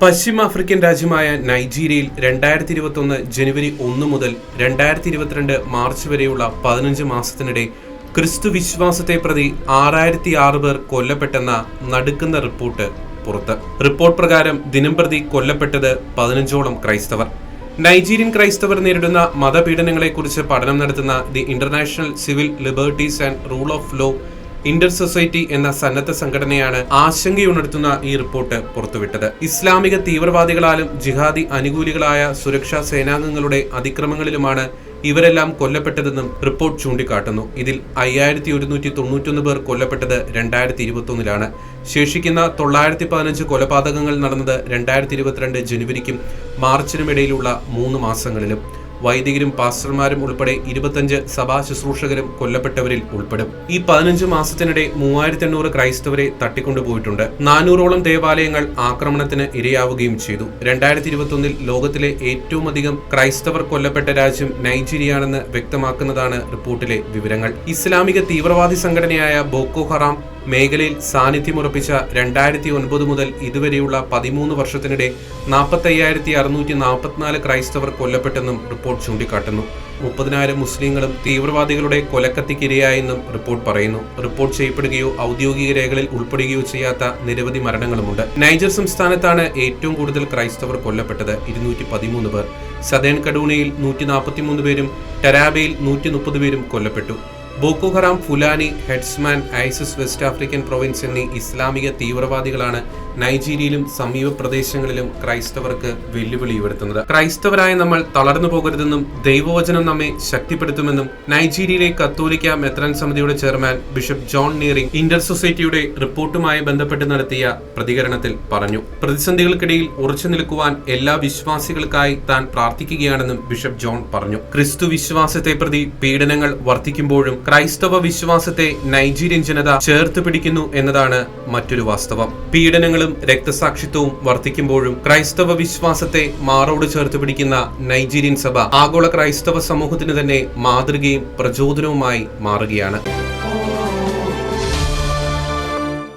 പശ്ചിമ African രാജ്യമായ നൈജീരിയയിൽ രണ്ടായിരത്തി ഇരുപത്തൊന്ന് ജനുവരി ഒന്ന് മുതൽ രണ്ടായിരത്തി ഇരുപത്തിരണ്ട് മാർച്ച് വരെയുള്ള പതിനഞ്ച് മാസത്തിനിടെ ക്രിസ്തു വിശ്വാസത്തെ പ്രതി ആറായിരത്തി ആറ് പേർ കൊല്ലപ്പെട്ടെന്ന നടുക്കുന്ന റിപ്പോർട്ട് പുറത്ത്. റിപ്പോർട്ട് പ്രകാരം ദിനംപ്രതി കൊല്ലപ്പെട്ടത് പതിനഞ്ചോളം ക്രൈസ്തവർ. നൈജീരിയൻ ക്രൈസ്തവർ നേരിടുന്ന മതപീഡനങ്ങളെക്കുറിച്ച് പഠനം നടത്തുന്ന the international civil liberties and rule of law Intersociety എന്ന സന്നദ്ധ സംഘടനയാണ് ആശങ്കയുണർത്തുന്ന ഈ റിപ്പോർട്ട് പുറത്തുവിട്ടത്. ഇസ്ലാമിക തീവ്രവാദികളാലും ജിഹാദി അനുകൂലികളായ സുരക്ഷാ സേനാംഗങ്ങളുടെ അതിക്രമങ്ങളിലുമാണ് ഇവരെല്ലാം കൊല്ലപ്പെട്ടതെന്നും റിപ്പോർട്ട് ചൂണ്ടിക്കാട്ടുന്നു. ഇതിൽ അയ്യായിരത്തി ഒരുന്നൂറ്റി തൊണ്ണൂറ്റൊന്ന് പേർ കൊല്ലപ്പെട്ടത് രണ്ടായിരത്തി ഇരുപത്തൊന്നിലാണ് ശേഷിക്കുന്ന തൊള്ളായിരത്തി പതിനഞ്ച് കൊലപാതകങ്ങൾ നടന്നത് രണ്ടായിരത്തി ഇരുപത്തിരണ്ട് ജനുവരിക്കും മാർച്ചിനും ഇടയിലുള്ള മൂന്ന് മാസങ്ങളിലും. വൈദികരും പാസ്റ്റർമാരും ഉൾപ്പെടെ ഇരുപത്തഞ്ച് സഭാ ശുശ്രൂഷകരും കൊല്ലപ്പെട്ടവരിൽ ഉൾപ്പെടും. ഈ പതിനഞ്ച് മാസത്തിനിടെ മൂവായിരത്തി എണ്ണൂറ് ക്രൈസ്തവരെ തട്ടിക്കൊണ്ടുപോയിട്ടുണ്ട്. നാനൂറോളം ദേവാലയങ്ങൾ ആക്രമണത്തിന് ഇരയാവുകയും ചെയ്തു. രണ്ടായിരത്തി ഇരുപത്തൊന്നിൽ ലോകത്തിലെ ഏറ്റവും അധികം ക്രൈസ്തവർ കൊല്ലപ്പെട്ട രാജ്യം നൈജീരിയാണെന്ന് വ്യക്തമാക്കുന്നതാണ് റിപ്പോർട്ടിലെ വിവരങ്ങൾ. ഇസ്ലാമിക തീവ്രവാദി സംഘടനയായ ബോക്കോ ഹറാം മേഖലയിൽ സാന്നിധ്യമുറപ്പിച്ച രണ്ടായിരത്തി ഒൻപത് മുതൽ ഇതുവരെയുള്ള പതിമൂന്ന് വർഷത്തിനിടെ നാൽപ്പത്തയ്യായിരത്തി അറുന്നൂറ്റി നാൽപ്പത്തിനാല് ക്രൈസ്തവർ കൊല്ലപ്പെട്ടെന്നും റിപ്പോർട്ട് ചൂണ്ടിക്കാട്ടുന്നു. മുപ്പതിനായിരം മുസ്ലിങ്ങളും തീവ്രവാദികളുടെ കൊലക്കത്തിക്കിരയായെന്നും റിപ്പോർട്ട് പറയുന്നു. റിപ്പോർട്ട് ചെയ്യപ്പെടുകയോ ഔദ്യോഗിക രേഖകളിൽ ഉൾപ്പെടുകയോ ചെയ്യാത്ത നിരവധി മരണങ്ങളുമുണ്ട്. നൈജർ സംസ്ഥാനത്താണ് ഏറ്റവും കൂടുതൽ ക്രൈസ്തവർ കൊല്ലപ്പെട്ടത്. ഇരുന്നൂറ്റി പതിമൂന്ന് പേർ. സദേൺ കഡൂണയിൽ നൂറ്റി നാൽപ്പത്തിമൂന്ന് പേരും ടെരാബയിൽ നൂറ്റി മുപ്പത് പേരും കൊല്ലപ്പെട്ടു. Boko Haram Fulani herdsmen ISIS West African province എന്നീ ഇസ്ലാമിക തീവ്രവാദികളാണ് നൈജീരിയയിലും സമീപ പ്രദേശങ്ങളിലും ക്രൈസ്തവർക്ക് വെല്ലുവിളി ഉയർത്തുന്നത്. ക്രൈസ്തവരായ നമ്മൾ തളർന്നു പോകരുതെന്നും ദൈവവചനം നമ്മെ ശക്തിപ്പെടുത്തുമെന്നും നൈജീരിയയിലെ കത്തോലിക്ക മെത്രാൻ സമിതിയുടെ ചെയർമാൻ ബിഷപ്പ് ജോൺ നീറിംഗ് ഇന്റർ സൊസൈറ്റിയുടെ റിപ്പോർട്ടുമായി ബന്ധപ്പെട്ട് നടത്തിയ പ്രതികരണത്തിൽ പറഞ്ഞു. പ്രതിസന്ധികൾക്കിടയിൽ ഉറച്ചു നിൽക്കുവാൻ എല്ലാ വിശ്വാസികൾക്കായി താൻ പ്രാർത്ഥിക്കുകയാണെന്നും ബിഷപ്പ് ജോൺ പറഞ്ഞു. ക്രിസ്തു വിശ്വാസത്തെ പ്രതി പീഡനങ്ങൾ വർദ്ധിക്കുമ്പോഴും ക്രൈസ്തവ വിശ്വാസത്തെ നൈജീരിയൻ ജനത ചേർത്ത് പിടിക്കുന്നു എന്നതാണ് മറ്റൊരു വാസ്തവം. പീഡനങ്ങളും രക്തസാക്ഷിത്വവും വർദ്ധിക്കുമ്പോഴും ക്രൈസ്തവ വിശ്വാസത്തെ മാറോട് ചേർത്ത് പിടിക്കുന്ന നൈജീരിയൻ സഭ ആഗോള ക്രൈസ്തവ സമൂഹത്തിന് തന്നെ മാതൃകയും പ്രചോദനവുമായി മാറുകയാണ്.